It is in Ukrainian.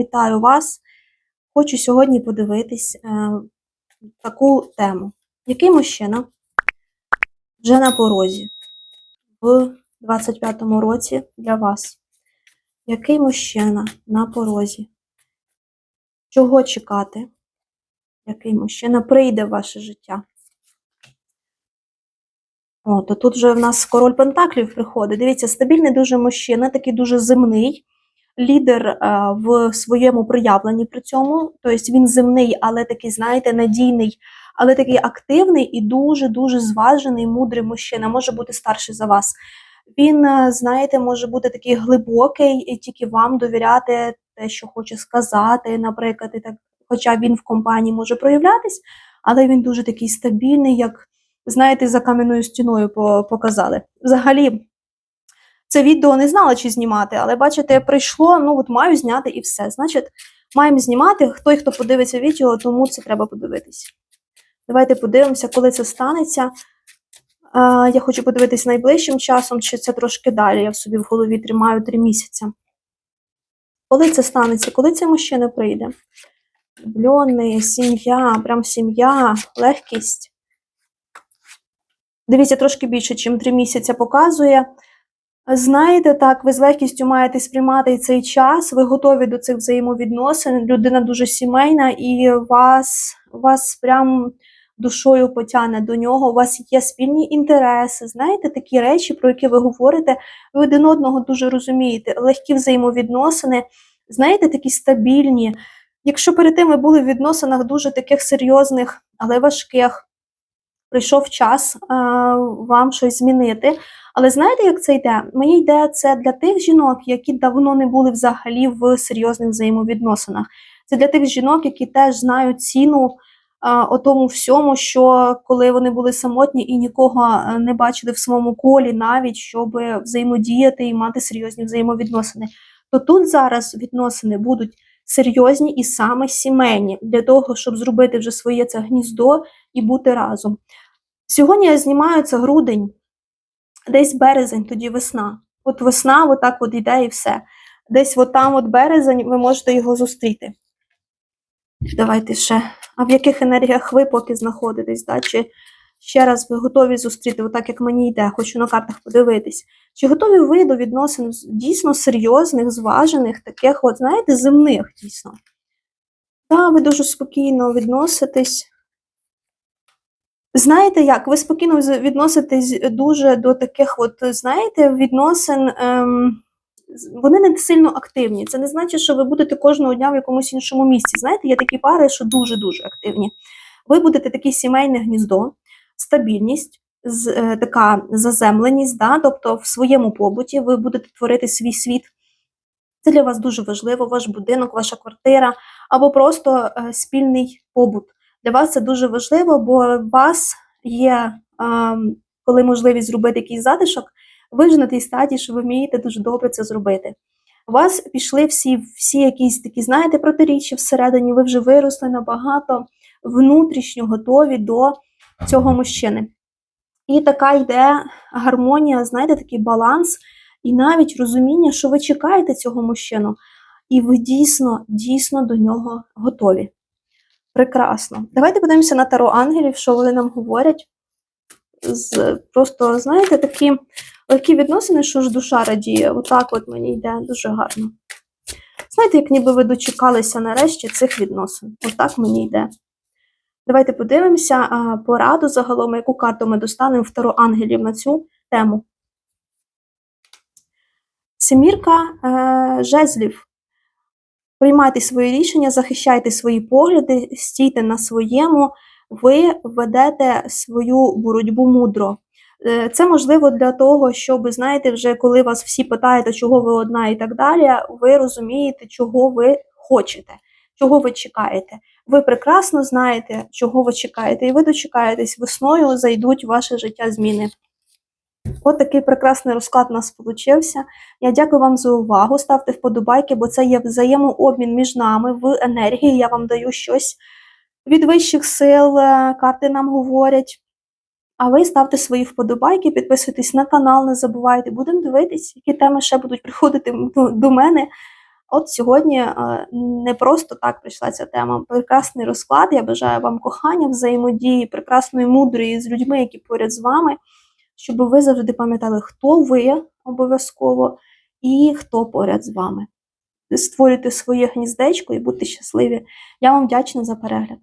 вітаю вас. Хочу сьогодні подивитись е, таку тему. Який мужчина вже на порозі в 25-му році для вас? Який мужчина на порозі? Чого чекати? Який мужчина прийде в ваше життя? О, то тут вже в нас король Пентаклів приходить. Дивіться, стабільний дуже мужчина, такий дуже земний, лідер е, в своєму проявленні при цьому. Тобто він земний, але такий, знаєте, надійний, але такий активний і дуже-дуже зважений, мудрий мужчина, може бути старший за вас. Він, е, знаєте, може бути такий глибокий і тільки вам довіряти те, що хоче сказати, наприклад, і так, хоча він в компанії може проявлятись, але він дуже такий стабільний, як знаєте, за кам'яною стіною показали. Взагалі, це відео не знала, чи знімати, але бачите, прийшло, ну от маю зняти і все. Значить, маємо знімати. Хто хто подивиться відео, тому це треба подивитись. Давайте подивимося, коли це станеться. А, я хочу подивитись найближчим часом, чи це трошки далі. Я в собі в голові тримаю три місяці. Коли це станеться, коли цей мужчина прийде? Влюблений, сім'я, прям сім'я, легкість. Дивіться, трошки більше, ніж три місяці показує. Знаєте, так, ви з легкістю маєте сприймати цей час, ви готові до цих взаємовідносин. Людина дуже сімейна, і вас, вас прям душою потягне до нього. У вас є спільні інтереси. Знаєте, такі речі, про які ви говорите, ви один одного дуже розумієте. Легкі взаємовідносини, знаєте, такі стабільні. Якщо перед тим ви були в відносинах дуже таких серйозних, але важких, прийшов час вам щось змінити. Але знаєте, як це йде? Мені йде це для тих жінок, які давно не були взагалі в серйозних взаємовідносинах. Це для тих жінок, які теж знають ціну а, о тому всьому, що коли вони були самотні і нікого не бачили в своєму колі, навіть щоб взаємодіяти і мати серйозні взаємовідносини. То тут зараз відносини будуть серйозні і саме сімейні для того, щоб зробити вже своє це гніздо і бути разом. Сьогодні я знімаю це грудень, десь березень, тоді весна. От весна, отак от йде і все. Десь от там от березень ви можете його зустріти. Давайте ще. А в яких енергіях ви поки знаходитесь? Да? Чи ще раз ви готові зустріти, отак як мені йде, хочу на картах подивитись. Чи готові ви до відносин дійсно серйозних, зважених, таких, от, знаєте, земних дійсно? Так, ви дуже спокійно відноситесь. Знаєте як? Ви спокійно відноситесь дуже до таких, от, знаєте, відносин. Ем, вони не сильно активні. Це не значить, що ви будете кожного дня в якомусь іншому місці. Знаєте, є такі пари, що дуже-дуже активні. Ви будете таке сімейне гніздо, стабільність, е, така заземленість, да? тобто в своєму побуті ви будете творити свій світ. Це для вас дуже важливо, ваш будинок, ваша квартира або просто е, спільний побут. Для вас це дуже важливо, бо у вас є, коли можливість зробити якийсь затишок, ви вже на тій стадії, що ви вмієте дуже добре це зробити. У вас пішли всі, всі якісь такі, знаєте, протиріччя всередині, ви вже виросли набагато внутрішньо готові до цього мужчини. І така йде гармонія, знаєте, такий баланс, і навіть розуміння, що ви чекаєте цього мужчину, і ви дійсно, дійсно до нього готові. Прекрасно. Давайте подивимося на таро ангелів, що вони нам говорять. З, просто, знаєте, такі легкі відносини, що ж душа радіє. Отак от мені йде дуже гарно. Знаєте, як ніби ви дочекалися нарешті цих відносин. Отак мені йде. Давайте подивимося пораду загалом, яку карту ми достанемо в таро ангелів на цю тему. Семірка е, жезлів. Приймайте свої рішення, захищайте свої погляди, стійте на своєму, ви ведете свою боротьбу мудро. Е, Це можливо для того, щоб, знаєте, вже коли вас всі питають, чого ви одна і так далі, ви розумієте, чого ви хочете, чого ви чекаєте. Ви прекрасно знаєте, чого ви чекаєте, і ви дочекаєтесь весною, зайдуть в ваше життя зміни. От такий прекрасний розклад у нас получився. Я дякую вам за увагу. Ставте вподобайки, бо це є взаємообмін між нами в енергії. Я вам даю щось від вищих сил, е, карти нам говорять. А ви ставте свої вподобайки, підписуйтесь на канал, не забувайте. Будемо дивитись, які теми ще будуть приходити до мене. От сьогодні е, не просто так прийшла ця тема. Прекрасний розклад. Я бажаю вам кохання, взаємодії, прекрасної мудрої з людьми, які поряд з вами, щоб ви завжди пам'ятали, хто ви обов'язково і хто поряд з вами. Створюйте своє гніздечко і будьте щасливі. Я вам вдячна за перегляд.